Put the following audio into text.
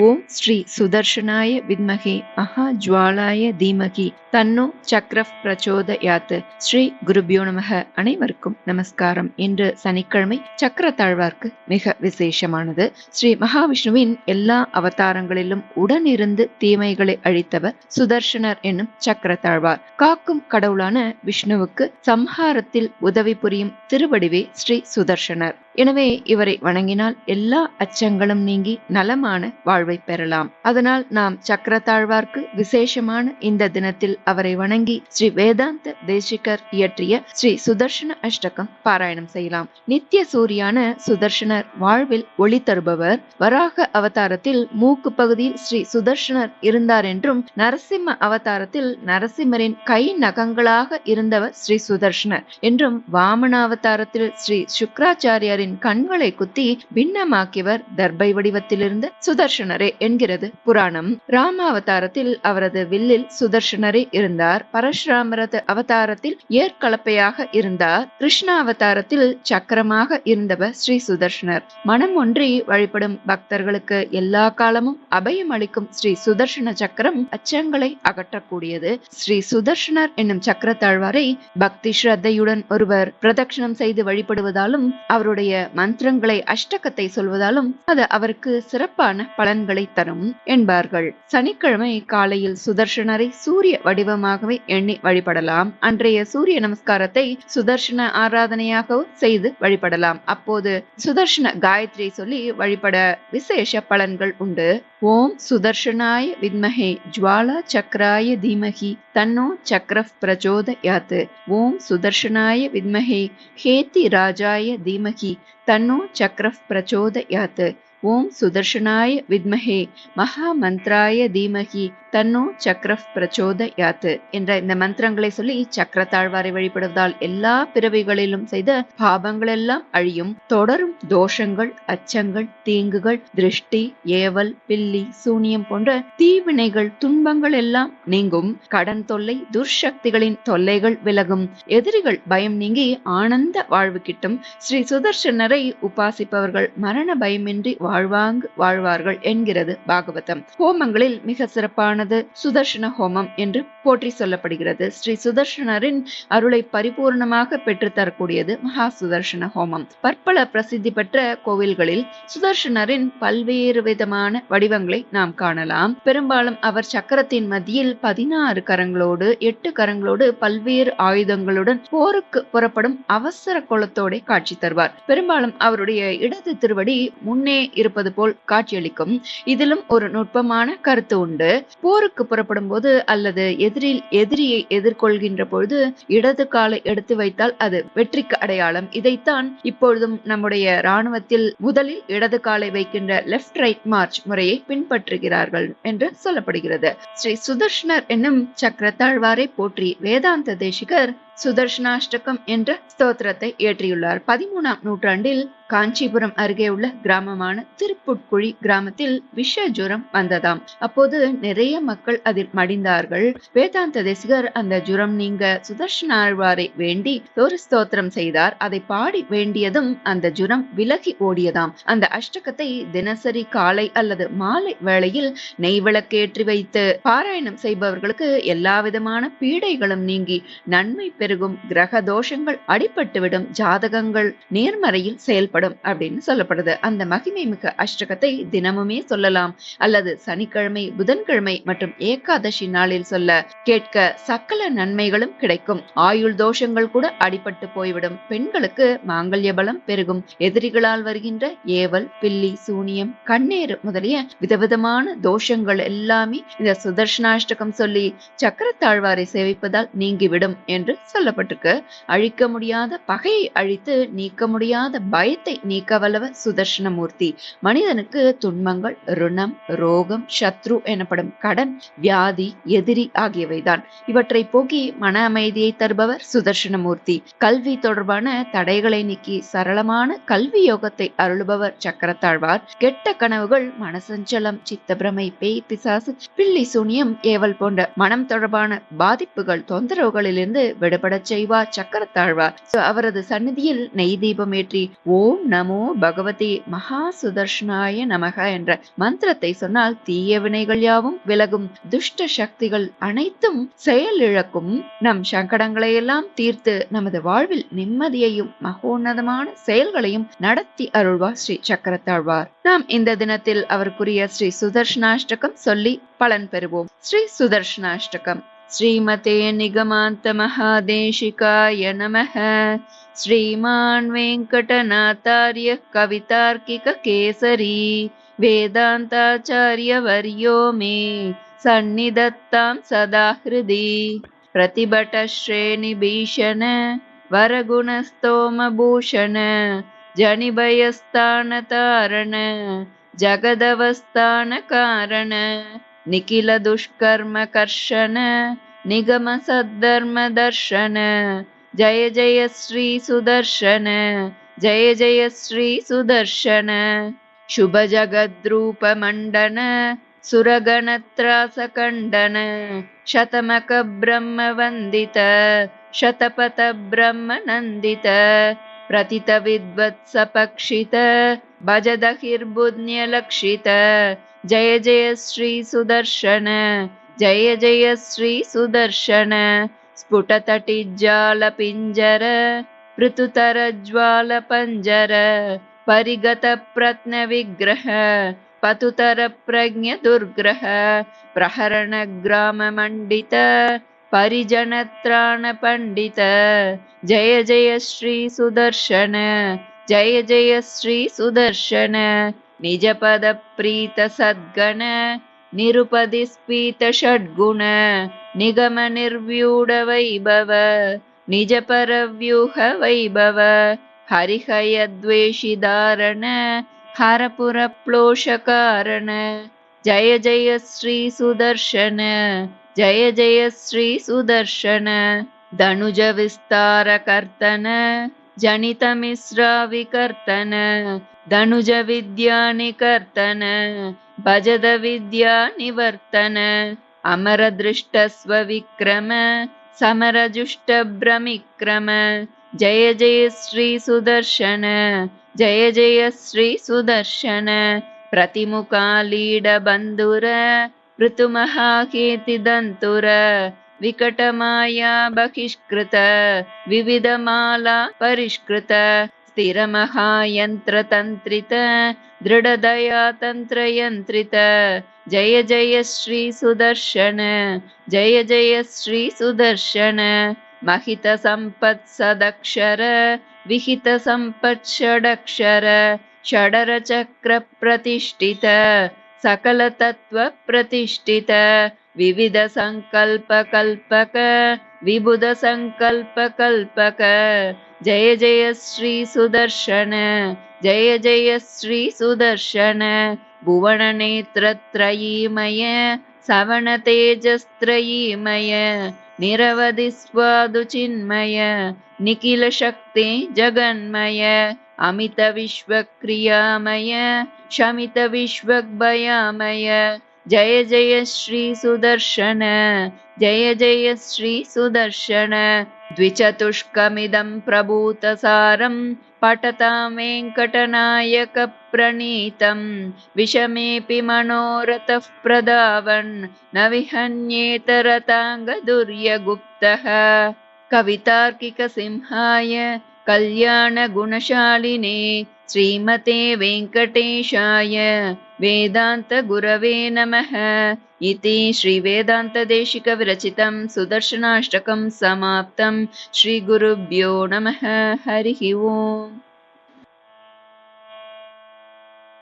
ஓம் ஸ்ரீ சுதர்ஷனாய வித்மகே மகா ஜுவாலாய தீமகி தன்னோ சக்ரப் பிரச்சோதயாத். ஸ்ரீ குருபியோ நமக. அனைவருக்கும் நமஸ்காரம். இன்று சனிக்கிழமை சக்கர தாழ்வார்க்கு மிக விசேஷமானது. ஸ்ரீ மகாவிஷ்ணுவின் எல்லா அவதாரங்களிலும் உடனிருந்து தீமைகளை அழித்தவர் சுதர்ஷனர் என்னும் சக்கர தாழ்வார். காக்கும் கடவுளான விஷ்ணுவுக்கு சம்ஹாரத்தில் உதவி புரியும் திருவடிவே ஸ்ரீ சுதர்ஷனர். எனவே இவரை வணங்கினால் எல்லா அச்சங்களும் நீங்கி நலமான வாழ்வை பெறலாம். அதனால் நாம் சக்கர தாழ்வார்க்கு விசேஷமான இந்த தினத்தில் அவரை வணங்கி ஸ்ரீ வேதாந்த தேசிகர் இயற்றிய ஸ்ரீ சுதர்ஷன அஷ்டகம் பாராயணம் செய்யலாம். நித்திய சூரியான சுதர்ஷனர் வாழ்வில் ஒளி தருபவர். வராக அவதாரத்தில் மூக்கு பகுதியில் ஸ்ரீ சுதர்ஷனர் இருந்தார் என்றும் நரசிம்ம அவதாரத்தில் நரசிம்மரின் கை நகங்களாக இருந்தவர் ஸ்ரீ சுதர்ஷனர் என்றும் வாமனாவதாரத்தில் அவதாரத்தில் ஸ்ரீ அவரின் கண்களை குத்தி பின்னமாக்கியவர் தர்பை வடிவத்திலிருந்து சுதர்ஷனரே என்கிறது. புராணம். ராம அவதாரத்தில் அவரது வில்லில் சுதர்ஷனரே இருந்தார். பரஷுராமரது அவதாரத்தில் ஏற்கலப்பையாக இருந்தார். கிருஷ்ண அவதாரத்தில் சக்கரமாக இருந்தவர் ஸ்ரீ சுதர்ஷனர். மனம் ஒன்றி வழிபடும் பக்தர்களுக்கு எல்லா காலமும் அபயம் அளிக்கும் ஸ்ரீ சுதர்ஷன சக்கரம் அச்சங்களை அகற்றக்கூடியது. ஸ்ரீ சுதர்ஷனர் என்னும் சக்கரத்தாழ்வாரை பக்தி ஸ்ரத்தையுடன் ஒருவர் பிரதட்சணம் செய்து வழிபடுவதாலும் அவருடைய மந்திரங்களை அஷ்டகத்தை சொல்வதாலும் அது அவருக்கு சிறப்பான பலன்களை தரும் என்பார்கள். சனிக்கிழமை காலையில் சுதர்ஷனரை சூரிய வடிவமாகவே எண்ணி வழிபடலாம். அன்றைய சூரிய நமஸ்காரத்தை சுதர்ஷன ஆராதனையாகவும் செய்து வழிபடலாம். அப்போது சுதர்ஷன காயத்ரி சொல்லி வழிபட விசேஷ பலன்கள் உண்டு. ஓம் சுதர்ஷனாய வித்மஹே ஜுவாலா சக்கராய தீமஹி தன்னோ சக்கரப் பிரச்சோதயாத். ஓம் சுதர்ஷனாய வித்மஹே ஹேதி ராஜாய தீமஹி தன்னோ சக்கரப் பிரச்சோதயாத் ஓம் சுதர்ஷனாய வித்மஹே மகா மந்த்ராய தீமஹி தன்னோ சக்கரப் பிரச்சோதயாத் என்ற இந்த மந்திரங்களை சொல்லி சக்கர தாழ்வாரை வழிபடுவதால் எல்லா பிறவிகளிலும் செய்த பாபங்கள் எல்லாம் அழியும். தொடரும் தோஷங்கள் அச்சங்கள் தீங்குகள் திருஷ்டி ஏவல் பில்லி சூனியம் போன்ற தீவினைகள் துன்பங்கள் எல்லாம் நீங்கும். கடன் தொல்லை துர்சக்திகளின் தொல்லைகள் விலகும். எதிரிகள் பயம் நீங்கி ஆனந்த வாழ்வு கிட்டும். ஸ்ரீ சுதர்ஷனரை உபாசிப்பவர்கள் மரண பயமின்றி வாழ்வாங்கு வாழ்வார்கள் என்கிறது பாகவதம். ஹோமங்களில் மிக சிறப்பான சிறப்பானது சுதர்ஷன ஹோமம் என்று போற்றி சொல்லப்படுகிறது. ஸ்ரீ சுதர்ஷனரின் அருளை பரிபூர்ணமாக பெற்றுத்தரக்கூடியது மகா சுதர்ஷன ஹோமம். பற்பல பிரசித்தி பெற்ற கோவில்களில் சுதர்ஷனரின் பல்வேறு விதமான வடிவங்களை நாம் காணலாம். பெரும்பாலும் அவர் சக்கரத்தின் மத்தியில் பதினாறு கரங்களோடு எட்டு கரங்களோடு பல்வேறு ஆயுதங்களுடன் போருக்கு புறப்படும் அவசர கோலத்தோட காட்சி தருவார். பெரும்பாலும் அவருடைய இடது திருவடி முன்னே இருப்பது போல் காட்சியளிக்கும். இதிலும் ஒரு நுட்பமான கருத்து உண்டு. போருக்கு புறப்படும் போது அல்லது எதிரில் எதிரியை எதிர்கொள்கின்ற பொழுது இடது காலை எடுத்து வைத்தால் அது வெற்றிக்கு அடையாளம். இதைத்தான் இப்பொழுதும் நம்முடைய ராணுவத்தில் முதலில் இடது காலை வைக்கின்ற லெப்ட் ரைட் மார்ச் முறையை பின்பற்றுகிறார்கள் என்று சொல்லப்படுகிறது. ஸ்ரீ சுதர்ஷனர் என்னும் சக்கரத்தாழ்வாரை போற்றி வேதாந்த தேசிகர் சுதர்ஷனாஷ்டகம் என்ற ஸ்தோத்திரத்தை இயற்றியுள்ளார். பதிமூணாம் நூற்றாண்டில் காஞ்சிபுரம் அருகே உள்ள கிராமமான திருப்புட்குழி கிராமத்தில் விஷ ஜுரம் வந்ததாம். அப்போது நிறைய மக்கள் அதில் மடிந்தார்கள். வேதாந்த தேசிகர் அந்த ஜுரம் நீங்க சுதர்ஷனாழ்வாரை வேண்டி ஒரு ஸ்தோத்திரம் செய்தார். அதை பாடி வேண்டியதும் அந்த ஜுரம் விலகி ஓடியதாம். அந்த அஷ்டகத்தை தினசரி காலை அல்லது மாலை வேளையில் நெய் விளக்கேற்றி வைத்து பாராயணம் செய்பவர்களுக்கு எல்லா விதமான பீடைகளும் நீங்கி நன்மை பெருகும். கிரக தோஷங்கள் அடிபட்டுவிடும். ஜாதகங்கள் நேர்மறையில் செயல்படும் அப்படின்னு சொல்லப்படுது. அந்த மகிமை மிக்க அஷ்டகத்தை தினமுமே சொல்லலாம். அல்லது சனிக்கிழமை புதன்கிழமை மற்றும் ஏகாதசி நாளில் சொல்ல கேட்க சக்கல நன்மைகளும் கிடைக்கும். ஆயுள் தோஷங்கள் கூட அடிபட்டு போய்விடும். பெண்களுக்கு மாங்கல்ய பலம் பெருகும். எதிரிகளால் வருகின்ற ஏவல் பில்லி சூனியம் கண்ணீர் முதலிய விதவிதமான தோஷங்கள் எல்லாமே இந்த சுதர்ஷனாஷ்டகம் சொல்லி சக்கரத்தாழ்வாரை சேவிப்பதால் நீங்கிவிடும் என்று சொல்லப்பட்டிருக்கு. அழிக்க முடியாத பகையை அழித்து நீக்க முடியாத பயத்தை நீக்க வல்லவ சுதர்ஷனமூர்த்தி மனிதனுக்கு துன்பங்கள் ருணம் ரோகம் சத்ரு எனப்படும் கடன் வியாதி எதிரி ஆகியவைதான். இவற்றை போக்கி மன அமைதியை தருபவர் சுதர்ஷனமூர்த்தி கல்வி தொடர்பான தடைகளை நீக்கி சரளமான கல்வி யோகத்தை அருளுபவர் சக்கரத்தாழ்வார். கெட்ட கனவுகள் மனசஞ்சலம் சித்தபிரமை பேய் பிசாசு பில்லி சூனியம் ஏவல் போன்ற மனம் தொடர்பான பாதிப்புகள் தொந்தரவுகளிலிருந்து விடுபட படச் செய்வார் சக்கரத்தாழ்வார் அவரது சந்நிதியில் நெய் தீபம் ஏற்றி ஓம் நமோ பகவதி மகா சுதர்ஷனாய நமக என்ற மந்திரத்தை சொன்னால் தீய வினைகள் யாவும் விலகும். துஷ்ட சக்திகள் அனைத்தும் செயலிழக்கும். நம் சங்கடங்களை எல்லாம் தீர்த்து நமது வாழ்வில் நிம்மதியையும் மகோன்னதமான செயல்களையும் நடத்தி அருள்வார் ஸ்ரீ சக்கரத்தாழ்வார். நாம் இந்த தினத்தில் அவருக்குரிய ஸ்ரீ சுதர்ஷனாஷ்டகம் சொல்லி பலன் பெறுவோம். ஸ்ரீ சுதர்ஷனாஷ்டகம். श्रीमते निगमान्तमहादेशिकाय नमः श्रीमान् वेङ्कटनाथार्यः कवितार्किककेसरी वेदान्ताचार्यवर्यो मे सन्निधत्तां सदा हृदि प्रतिभटश्रेणिभीषण वरगुणस्तोमभूषण जनिभयस्थानतारण जगदवस्थानकारण निखिलदुष्कर्मकर्षण निगमसद्धर्मदर्शन। जय जय श्री सुदर्शन जय जय श्री सुदर्शन। शुभजगद्रूपमण्डन सुरगणत्रासकण्डन शतमकब्रह्मवन्दित शतपथब्रह्मनन्दित प्रतितविद्वत्सपक्षित भजदहिर्बुध्न्यलक्षित जय जय श्री सुदर्शन जय जय श्री सुदर्शन स्फुटतटिज्जालपिञ्जर पृथुतरज्वालपञ्जर परिगतप्रत्नविग्रह पतुतरप्रज्ञदुर्ग्रह प्रहरणग्राममण्डित परिजनत्राणपण्डित जय जय श्री सुदर्शन जय जय श्री सुदर्शन निजपदप्रीतसद्गण निरुपदिस्फीतषड्गुण निगमनिर्व्यूढवैभव निजपरव्यूहवैभव हरिहयद्वेषिदारण हरपुरप्लोषकारण जय जय श्री सुदर्शन जय जय श्री सुदर्शन धनुजविस्तारकर्तन जनितमिश्राविकर्तन धनुजविद्यानिकर्तन भजद विद्यानिवर्तन अमरदृष्टस्वविक्रम समरजुष्टभ्रमिक्रम जय जय श्री सुदर्शन जय जय श्री सुदर्शन प्रतिमुखालीडबन्धुर ऋतुमहाकीर्तिदन्तुर विकटमाया बहिष्कृत विविधमाला परिष्कृत स्थिरमहायन्त्रतन्त्रित दृढदया तन्त्रयन्त्रित जय जय श्री सुदर्शन जय जय श्री सुदर्शन। महितसम्पत्सदक्षर विहितसम्पत्षडक्षर षडरचक्रप्रतिष्ठित सकलतत्त्वप्रतिष्ठित विविधसङ्कल्पकल्पक विबुधसङ्कल्पकल्पक जय जय श्री सुदर्शन जय जय श्री सुदर्शन भुवननेत्रत्रयीमय सवणतेजस्त्रयीमय तेजस्त्रयिमय निरवधि स्वादुचिन्मय निखिलशक्ति जगन्मय अमितविश्वक्रियामय विश्वक्रियामय जय जय श्री सुदर्शन जय जय श्री सुदर्शन। द्विचतुष्कमिदं प्रभूतसारं पठतां वेङ्कटनायकप्रणीतं विषमेऽपि मनोरथः प्रदावन् न विहन्येतरताङ्गदुर्यगुप्तः कवितार्किकसिंहाय कल्याणगुणशालिने श्रीमते वेङ्कटेशाय वेदान्तगुरवे नमः इति श्रीवेदान्तदेशिकविरचितं सुदर्शनाष्टकं समाप्तं श्रीगुरुभ्यो नमः। हरिः ओम्